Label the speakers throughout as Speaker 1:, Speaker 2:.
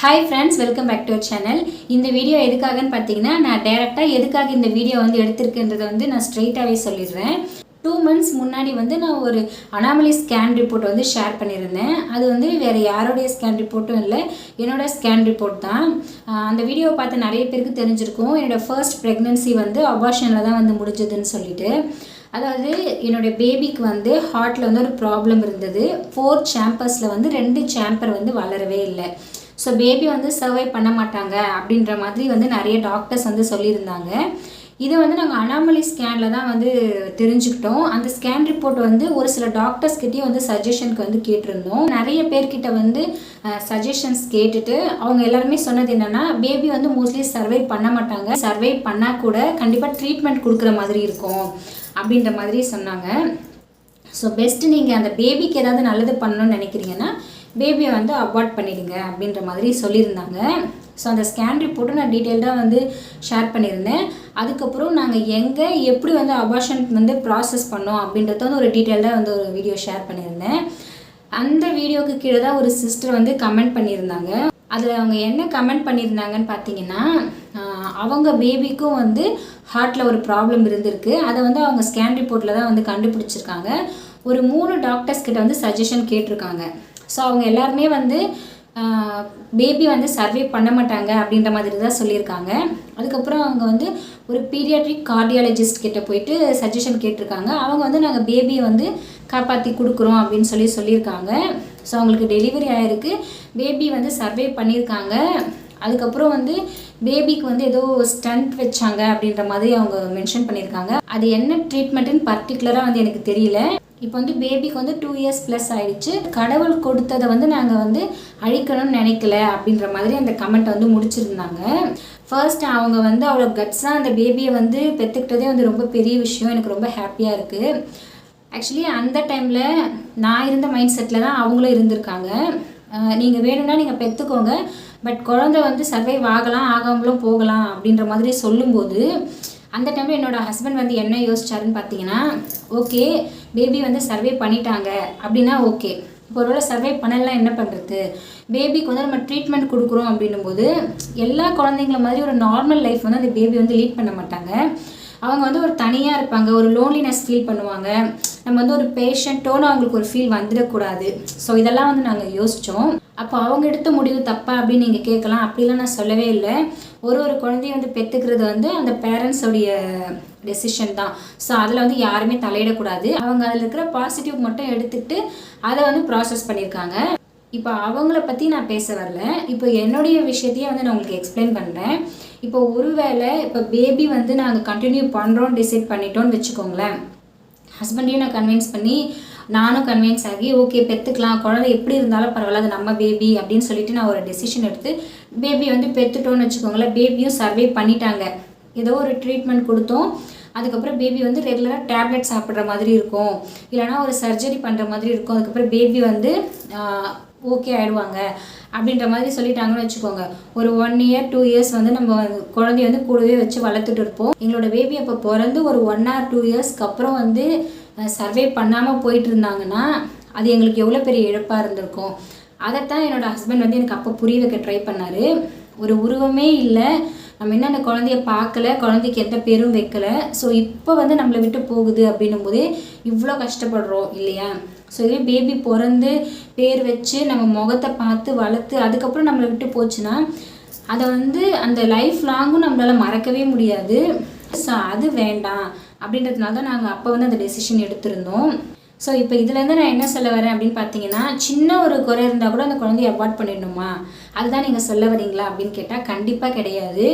Speaker 1: Hi friends welcome back to channel இந்த video எதுக்காகன்னு பார்த்தீங்கன்னா நான் டேரெக்டாக எதுக்காக இந்த வீடியோ வந்து எடுத்திருக்குன்றதை வந்து நான் ஸ்ட்ரைட்டாகவே சொல்லிடுறேன். டூ மந்த்ஸ் முன்னாடி வந்து நான் ஒரு அனாமலி ஸ்கேன் ரிப்போர்ட் வந்து ஷேர் பண்ணியிருந்தேன். அது வந்து வேறு யாரோடைய ஸ்கேன் ரிப்போர்ட்டும் இல்லை என்னோட ஸ்கேன் ரிப்போர்ட் தான். அந்த வீடியோவை பார்த்து நிறைய பேருக்கு தெரிஞ்சிருக்கும். என்னோடய ஃபர்ஸ்ட் ப்ரெக்னென்சி வந்து அபார்ஷனில் தான் வந்து முடிஞ்சதுன்னு சொல்லிட்டு. அதாவது என்னுடைய பேபிக்கு வந்து ஹார்ட்டில் வந்து ஒரு ப்ராப்ளம் இருந்தது. ஃபோர் சாம்பர்ஸில் வந்து ரெண்டு சாம்பர் வந்து வளரவே இல்லை. ஸோ பேபி வந்து சர்வை பண்ண மாட்டாங்க அப்படின்ற மாதிரி வந்து நிறைய டாக்டர்ஸ் வந்து சொல்லியிருந்தாங்க. இதை வந்து நாங்கள் அனாமலி ஸ்கேனில் தான் வந்து தெரிஞ்சுக்கிட்டோம். அந்த ஸ்கேன் ரிப்போர்ட் வந்து ஒரு சில டாக்டர்ஸ்கிட்டயும் வந்து சஜஷனுக்கு வந்து கேட்டிருந்தோம். நிறைய பேர்கிட்ட வந்து சஜஷன்ஸ் கேட்டுட்டு அவங்க எல்லாருமே சொன்னது என்னென்னா பேபி வந்து மோஸ்ட்லி சர்வை பண்ண மாட்டாங்க சர்வை பண்ணால் கூட கண்டிப்பாக ட்ரீட்மெண்ட் கொடுக்குற மாதிரி இருக்கும் அப்படின்ற மாதிரி சொன்னாங்க. ஸோ பெஸ்ட்டு நீங்கள் அந்த பேபிக்கு ஏதாவது நல்லது பண்ணணும்னு நினைக்கிறீங்கன்னா பேபியை வந்து அபார்ட் பண்ணிடுங்க அப்படின்ற மாதிரி சொல்லியிருந்தாங்க. ஸோ அந்த ஸ்கேன் ரிப்போர்ட்டும் நான் டீட்டெயில்டாக வந்து ஷேர் பண்ணியிருந்தேன். அதுக்கப்புறம் நாங்கள் எங்கே எப்படி வந்து அபார்ஷன் வந்து ப்ராசஸ் பண்ணோம் அப்படின்றத வந்து ஒரு டீட்டெயில்டாக வந்து ஒரு வீடியோ ஷேர் பண்ணியிருந்தேன். அந்த வீடியோக்கு கீழே தான் ஒரு சிஸ்டர் வந்து கமெண்ட் பண்ணியிருந்தாங்க. அதில் அவங்க என்ன கமெண்ட் பண்ணியிருந்தாங்கன்னு பார்த்தீங்கன்னா அவங்க பேபிக்கும் வந்து ஹார்ட்டில் ஒரு ப்ராப்ளம் இருந்திருக்கு. அதை வந்து அவங்க ஸ்கேன் ரிப்போர்ட்டில் தான் வந்து கண்டுபிடிச்சிருக்காங்க. ஒரு மூணு டாக்டர்ஸ் கிட்ட வந்து சஜஷன் கேட்டிருக்காங்க. ஸோ அவங்க எல்லாருமே வந்து பேபி வந்து சர்வே பண்ண மாட்டாங்க அப்படின்ற மாதிரி தான் சொல்லியிருக்காங்க. அதுக்கப்புறம் அவங்க வந்து ஒரு பீடியாட்ரிக் கார்டியாலஜிஸ்ட் கிட்ட போயிட்டு சஜஷன் கேட்டிருக்காங்க. அவங்க வந்து நாங்கள் பேபியை வந்து காப்பாற்றி கொடுக்குறோம் அப்படின்னு சொல்லி சொல்லியிருக்காங்க. ஸோ அவங்களுக்கு டெலிவரி ஆகிருக்கு பேபி வந்து சர்வே பண்ணியிருக்காங்க. அதுக்கப்புறம் வந்து பேபிக்கு வந்து ஏதோ ஸ்டண்ட் வச்சாங்க அப்படின்ற மாதிரி அவங்க மென்ஷன் பண்ணியிருக்காங்க. அது என்ன ட்ரீட்மெண்ட்டுன்னு பர்டிகுலராக வந்து எனக்கு தெரியல. இப்போ வந்து பேபிக்கு வந்து டூ இயர்ஸ் ப்ளஸ் ஆயிடுச்சு. கடவுள் கொடுத்ததை வந்து நாங்கள் வந்து அழிக்கணும்னு நினைக்கல அப்படின்ற மாதிரி அந்த கமெண்ட் வந்து முடிச்சிருந்தாங்க. ஃபர்ஸ்ட் அவங்க வந்து அவ்வளோ கட்ஸாக அந்த பேபியை வந்து பெற்றுக்கிட்டதே வந்து ரொம்ப பெரிய விஷயம். எனக்கு ரொம்ப ஹாப்பியாக இருக்குது ஆக்சுவலி அந்த டைமில் நான் இருந்த மைண்ட் செட்டில் தான் அவங்களும் இருந்திருக்காங்க. நீங்கள் வேணும்னா நீங்கள் பெற்றுக்கோங்க பட் குழந்தை வந்து சர்வைவ் ஆகலாம் ஆகாமலும் போகலாம் அப்படின்ற மாதிரி சொல்லும்போது அந்த டைமில் என்னோடய ஹஸ்பண்ட் வந்து என்ன யோசிச்சாருன்னு பார்த்தீங்கன்னா ஓகே பேபி வந்து சர்வே பண்ணிட்டாங்க. அப்படின்னா ஓகே. இப்போ ஒருவேளை சர்வே பண்ணலாம் என்ன பண்ணுறது பேபிக்கு வந்து நம்ம ட்ரீட்மெண்ட் கொடுக்குறோம் அப்படின்னும் போது எல்லா குழந்தைங்கள மாதிரி ஒரு நார்மல் லைஃப் வந்து அந்த பேபி வந்து லீட் பண்ண மாட்டாங்க. அவங்க வந்து ஒரு தனியாக இருப்பாங்க ஒரு லோன்லினஸ் ஃபீல் பண்ணுவாங்க. நம்ம வந்து ஒரு பேஷண்ட்டோன்னு அவங்களுக்கு ஒரு ஃபீல் வந்துடக்கூடாது. ஸோ இதெல்லாம் வந்து நாங்கள் யோசித்தோம் அப்போ அவங்க எடுத்த முடிவு தப்பா அப்படின்னு நீங்கள் கேட்கலாம். அப்படிலாம் நான் சொல்லவே இல்லை. ஒரு ஒரு குழந்தைய வந்து பெற்றுக்கிறது வந்து அந்த பேரண்ட்ஸோடைய டெசிஷன் தான். ஸோ அதில் வந்து யாருமே தலையிடக்கூடாது. அவங்க அதில் இருக்கிற பாசிட்டிவ் மட்டும் எடுத்துக்கிட்டு அதை வந்து ப்ராசஸ் பண்ணியிருக்காங்க. இப்போ அவங்கள பற்றி நான் பேச வரல. இப்போ என்னுடைய விஷயத்தையே வந்து நான் உங்களுக்கு எக்ஸ்பிளைன் பண்ணுறேன் இப்போ ஒருவேளை இப்போ பேபி வந்து நாங்கள் கண்டினியூ பண்ணுறோம் டிசைட் பண்ணிட்டோம்னு வச்சுக்கோங்களேன். ஹஸ்பண்டையும் நான் கன்வின்ஸ் பண்ணி நானும் கன்வின்ஸ் ஆகி ஓகே பெற்றுக்கலாம் குழந்தை எப்படி இருந்தாலும் பரவாயில்ல அது நம்ம பேபி அப்படின்னு சொல்லிட்டு நான் ஒரு டெசிஷன் எடுத்து பேபி வந்து பெற்றுட்டோன்னு வச்சுக்கோங்களேன். பேபியும் சர்வே பண்ணிட்டாங்க. ஏதோ ஒரு ட்ரீட்மெண்ட் கொடுத்தோம். அதுக்கப்புறம் பேபி வந்து ரெகுலராக டேப்லெட் சாப்பிட்ற மாதிரி இருக்கும். இல்லைனா ஒரு சர்ஜரி பண்ணுற மாதிரி இருக்கும். அதுக்கப்புறம் பேபி வந்து ஓகே ஆயிடுவாங்க. அப்படின்ற மாதிரி சொல்லிட்டாங்கன்னு வச்சுக்கோங்க. ஒரு ஒன் இயர் டூ இயர்ஸ் வந்து நம்ம குழந்தைய வந்து கூடவே வச்சு வளர்த்துட்டு இருப்போம். எங்களோட பேபி அப்போ பிறந்து ஒரு ஒன் ஆர் டூ இயர்ஸ்க்கு அப்புறம் வந்து சர்வே பண்ணாமல் போயிட்டு இருந்தாங்கன்னா அது எங்களுக்கு எவ்வளோ பெரிய இழப்பாக இருந்திருக்கும். அதைத்தான் என்னோடய ஹஸ்பண்ட் வந்து எனக்கு அப்போ புரிய வைக்க ட்ரை பண்ணார். ஒரு உருவமே இல்லை. நம்ம என்ன அந்த குழந்தைய பார்க்கல. குழந்தைக்கு எந்த பேரும் வைக்கல. ஸோ இப்போ வந்து நம்மளை விட்டு போகுது அப்படின்னும் போது இவ்வளோ கஷ்டப்படுறோம் இல்லையா? ஸோ இதே பேபி பிறந்து பேர் வச்சு நம்ம முகத்தை பார்த்து வளர்த்து அதுக்கப்புறம் நம்மளை விட்டு போச்சுன்னா அதை வந்து அந்த லைஃப் லாங்கும் நம்மளால் மறக்கவே முடியாது. ஸோ அது வேண்டாம். அப்படின்றதுனால தான் நாங்கள் அப்போ வந்து அந்த டெசிஷன் எடுத்திருந்தோம். ஸோ இப்போ இதுலேருந்து நான் என்ன சொல்ல வரேன் அப்படின்னு பார்த்தீங்கன்னா சின்ன ஒரு குறை இருந்தால் கூட அந்த குழந்தைய அவாய்ட் பண்ணிடணுமா? அதுதான் நீங்கள் சொல்ல வரீங்களா அப்படின்னு கேட்டால் கண்டிப்பாக கிடையாது.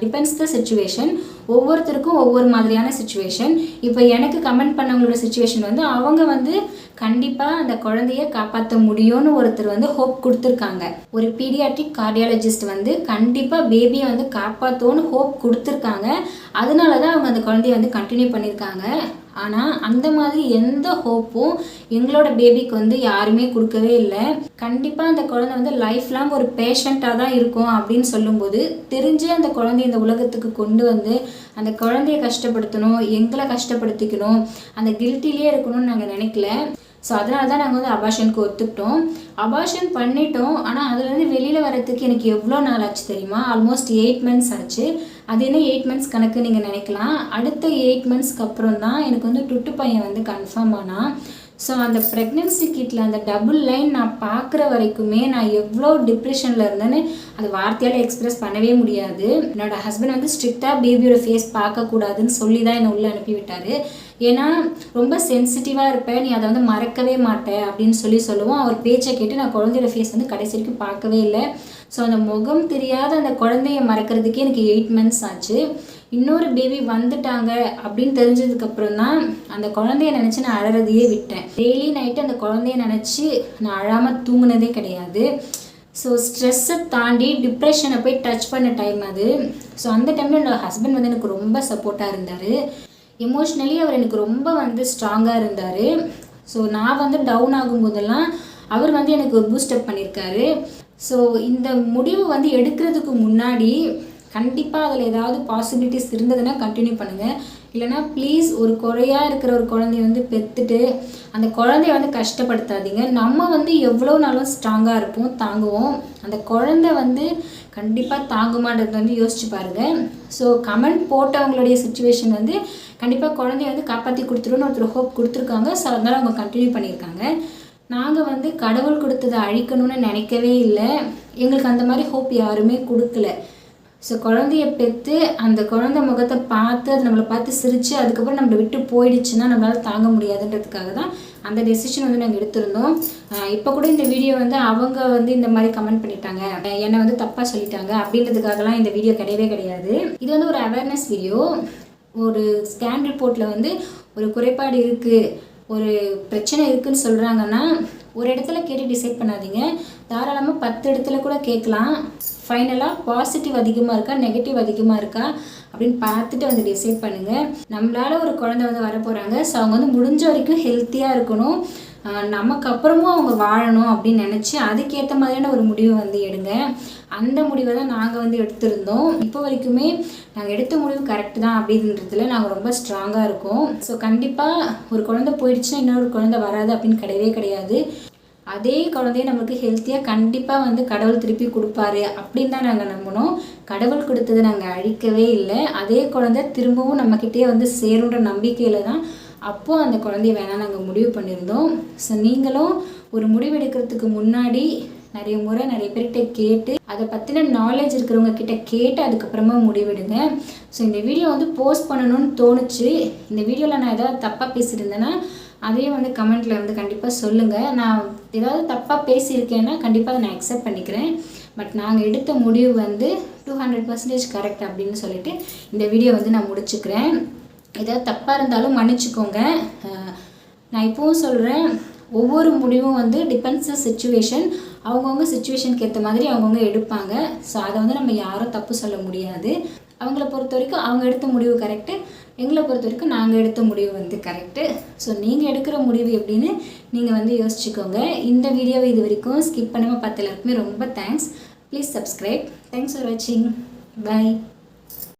Speaker 1: டிபெண்ட்ஸ் த சுச்சுவேஷன் ஒவ்வொருத்தருக்கும் ஒவ்வொரு மாதிரியான சுச்சுவேஷன் இப்போ எனக்கு கமெண்ட் பண்ணவங்களோட சுச்சுவேஷன் வந்து அவங்க வந்து கண்டிப்பாக அந்த குழந்தைய காப்பாற்ற முடியும்னு ஒருத்தர் வந்து ஹோப் கொடுத்துருக்காங்க. ஒரு பீடியாட்ரிக் கார்டியாலஜிஸ்ட் வந்து கண்டிப்பாக பேபியை வந்து காப்பாற்றோன்னு ஹோப் கொடுத்துருக்காங்க. அதனால தான் அவங்க அந்த குழந்தைய வந்து கண்டினியூ பண்ணியிருக்காங்க. ஆனால் அந்த மாதிரி எந்த ஹோப்பும் எங்களோட பேபிக்கு வந்து யாருமே கொடுக்கவே இல்லை. கண்டிப்பாக அந்த குழந்தை வந்து லைஃப் லாங் ஒரு பேஷண்ட்டாக தான் இருக்கும் அப்படின்னு சொல்லும்போது தெரிஞ்சு அந்த குழந்தைய இந்த உலகத்துக்கு கொண்டு வந்து அந்த குழந்தைய கஷ்டப்படுத்தணும் எங்களை கஷ்டப்படுத்திக்கணும் அந்த கில்ட்டிலே இருக்கணும்னு நாங்கள் நினைக்கல. ஸோ அதனால தான் நாங்கள் வந்து அபாஷனுக்கு ஒத்துக்கிட்டோம். அபாஷன் பண்ணிட்டோம். ஆனால் அதுலேருந்து வெளியில் வரத்துக்கு எனக்கு எவ்வளோ நாள் ஆச்சு தெரியுமா? ஆல்மோஸ்ட் எயிட் மந்த்ஸ் ஆச்சு. அது என்ன எயிட் மந்த்ஸ் கணக்கு நீங்கள் நினைக்கலாம். அடுத்த எயிட் மந்த்ஸ்க்கு அப்புறம் தான் எனக்கு வந்து டுட்டு பையன் வந்து கன்ஃபார்ம் ஆனால் ஸோ அந்த ப்ரெக்னென்சி கிட்டில் அந்த டபுள் லைன் நான் பார்க்குற வரைக்குமே நான் எவ்வளோ டிப்ரெஷனில் இருந்தேன்னு அது வார்த்தையால் எக்ஸ்ப்ரெஸ் பண்ணவே முடியாது. என்னோட ஹஸ்பண்ட் வந்து ஸ்ட்ரிக்டாக பேபியோட ஃபேஸ் பார்க்கக்கூடாதுன்னு சொல்லி தான் என்னை உள்ளே அனுப்பி விட்டார் ஏன்னா ரொம்ப சென்சிட்டிவாக இருப்பேன் நீ அதை வந்து மறக்கவே மாட்டேன் அப்படின்னு சொல்லி சொல்லுவோம். அவர் பேச்சை கேட்டு நான் குழந்தையோட ஃபேஸ் வந்து கடைசி வரைக்கும் பார்க்கவே இல்லை. ஸோ அந்த முகம் தெரியாத அந்த குழந்தைய மறக்கிறதுக்கே எனக்கு எயிட் மந்த்ஸ் ஆச்சு. இன்னொரு பேபி வந்துட்டாங்க அப்படின்னு தெரிஞ்சதுக்கப்புறம் தான் அந்த குழந்தைய நினச்சி நான் அழறதையே விட்டேன். டெய்லி நைட்டு அந்த குழந்தைய நினச்சி நான் அழாமல் தூங்கினதே கிடையாது. ஸோ ஸ்ட்ரெஸ்ஸை தாண்டி டிப்ரெஷனை போய் டச் பண்ண டைம் அது. ஸோ அந்த டைமில் என்னோட ஹஸ்பண்ட் வந்து எனக்கு ரொம்ப சப்போர்ட்டாக இருந்தார். எமோஷ்னலி அவர் எனக்கு ரொம்ப வந்து ஸ்ட்ராங்காக இருந்தார். ஸோ நான் வந்து டவுன் ஆகும்போதெல்லாம் அவர் வந்து எனக்கு பூஸ்டப் பண்ணியிருக்காரு ஸோ இந்த முடிவு வந்து எடுக்கிறதுக்கு முன்னாடி கண்டிப்பாக அதில் ஏதாவது பாசிபிலிட்டிஸ் இருந்ததுன்னா கண்டினியூ பண்ணுங்கள் இல்லைனா ப்ளீஸ் ஒரு குறையாக இருக்கிற ஒரு குழந்தைய வந்து பெற்றுட்டு அந்த குழந்தைய வந்து கஷ்டப்படுத்தாதீங்க. நம்ம வந்து எவ்வளோ நாளும் ஸ்ட்ராங்காக இருப்போம் தாங்குவோம். அந்த குழந்தை வந்து கண்டிப்பாக தாங்குமான்றது வந்து யோசிச்சு பாருங்கள் ஸோ கமெண்ட் போட்டவங்களுடைய சுச்சுவேஷன் வந்து கண்டிப்பாக குழந்தைய வந்து காப்பாற்றி கொடுத்துருன்னு ஒருத்தர் ஹோப் கொடுத்துருக்காங்க. ஸோ அதனால் அவங்க கண்டினியூ பண்ணியிருக்காங்க. நாங்கள் வந்து கடவுள் கொடுத்ததை அழிக்கணும்னு நினைக்கவே இல்லை. எங்களுக்கு அந்த மாதிரி ஹோப் யாருமே கொடுக்கல. ஸோ குழந்தைய பெற்று அந்த குழந்தை முகத்தை பார்த்து அது நம்மளை பார்த்து சிரித்து அதுக்கப்புறம் நம்மளை விட்டு போயிடுச்சுன்னா நம்மளால் தாங்க முடியாதுன்றதுக்காக தான் அந்த டெசிஷன் வந்து நாங்கள் எடுத்திருந்தோம். இப்போ கூட இந்த வீடியோ வந்து அவங்க வந்து இந்த மாதிரி கமெண்ட் பண்ணிட்டாங்க. என்னை வந்து தப்பாக சொல்லிட்டாங்க. அப்படின்றதுக்காகலாம் இந்த வீடியோ கிடையவே கிடையாது. இது வந்து ஒரு அவேர்னஸ் வீடியோ ஒரு ஸ்கேன் ரிப்போர்ட்டில் வந்து ஒரு குறைபாடு இருக்குது ஒரு பிரச்சனை இருக்குதுன்னு சொல்கிறாங்கன்னா ஒரு இடத்துல கேட்டு டிசைட் பண்ணாதீங்க. தாராளமாக பத்து இடத்துல கூட கேட்கலாம். ஃபைனலாக பாசிட்டிவ் அதிகமாக இருக்கா நெகட்டிவ் அதிகமாக இருக்கா அப்படின்னு பார்த்துட்டு வந்து டிசைட் பண்ணுங்கள் நம்மளால் ஒரு குழந்தை வந்து வரப்போகிறாங்க ஸோ அவங்க வந்து முடிஞ்ச வரைக்கும் ஹெல்த்தியாக இருக்கணும். நமக்கு அப்புறமும் அவங்க வாழணும் அப்படின்னு நினச்சி அதுக்கேற்ற மாதிரியான ஒரு முடிவை வந்து எடுங்க. அந்த முடிவை தான் நாங்கள் வந்து எடுத்திருந்தோம். இப்போ வரைக்குமே நாங்கள் எடுத்த முடிவு கரெக்டு தான் அப்படின்றதுல நாங்கள் ரொம்ப ஸ்ட்ராங்காக இருக்கோம். ஸோ கண்டிப்பாக ஒரு குழந்தை போயிடுச்சுன்னா இன்னொரு குழந்தை வராது அப்படின்னு கிடையவே கிடையாது. அதே குழந்தைய நம்மளுக்கு ஹெல்த்தியாக கண்டிப்பாக வந்து கடவுள் திருப்பி கொடுப்பாரு அப்படின்னு தான் நாங்கள் நம்பினோம். கடவுள் கொடுத்ததை நாங்கள் அழிக்கவே இல்லை. அதே குழந்தை திரும்பவும் நம்மக்கிட்டே வந்து சேருன்ற நம்பிக்கையில் தான் அப்போது அந்த குழந்தைய வேணால் நாங்கள் முடிவு பண்ணியிருந்தோம். ஸோ நீங்களும் ஒரு முடிவு எடுக்கிறதுக்கு முன்னாடி நிறைய முறை நிறைய பேர்கிட்ட கேட்டு அதை பற்றின நாலேஜ் இருக்கிறவங்க கிட்ட கேட்டு அதுக்கப்புறமா முடிவெடுங்க. ஸோ இந்த வீடியோ வந்து போஸ்ட் பண்ணணும்னு தோணுச்சு. இந்த வீடியோவில் நான் ஏதாவது தப்பாக பேசியிருந்தேன்னா அதையும் வந்து கமெண்ட்டில் வந்து கண்டிப்பாக சொல்லுங்கள் நான் ஏதாவது தப்பாக பேசியிருக்கேன்னா கண்டிப்பாக அதை நான் அக்செப்ட் பண்ணிக்கிறேன். பட் நாங்கள் எடுத்த முடிவு வந்து டூ ஹண்ட்ரட் பர்சன்டேஜ் கரெக்ட் அப்படின்னு சொல்லிட்டு இந்த வீடியோ வந்து நான் முடிச்சுக்கிறேன். ஏதாவது தப்பாக இருந்தாலும் மன்னிச்சுக்கோங்க. நான் இப்போவும் சொல்கிறேன் ஒவ்வொரு முடிவும் வந்து டிபெண்ட்ஸ் சுச்சுவேஷன் அவங்கவுங்க சுச்சுவேஷனுக்கு ஏற்ற மாதிரி அவங்கவுங்க எடுப்பாங்க. ஸோ அதை வந்து நம்ம யாரும் தப்பு சொல்ல முடியாது. அவங்கள பொறுத்த வரைக்கும் அவங்க எடுத்த முடிவு கரெக்டு எங்களை பொறுத்த வரைக்கும் நாங்கள் எடுத்த முடிவு வந்து கரெக்டு ஸோ நீங்கள் எடுக்கிற முடிவு எப்படின்னு நீங்கள் வந்து யோசிச்சுக்கோங்க. இந்த வீடியோவை இது வரைக்கும் ஸ்கிப் பண்ணாமல் பார்த்த எல்லாருக்குமே ரொம்ப thanks please subscribe thanks for வாட்சிங் பாய்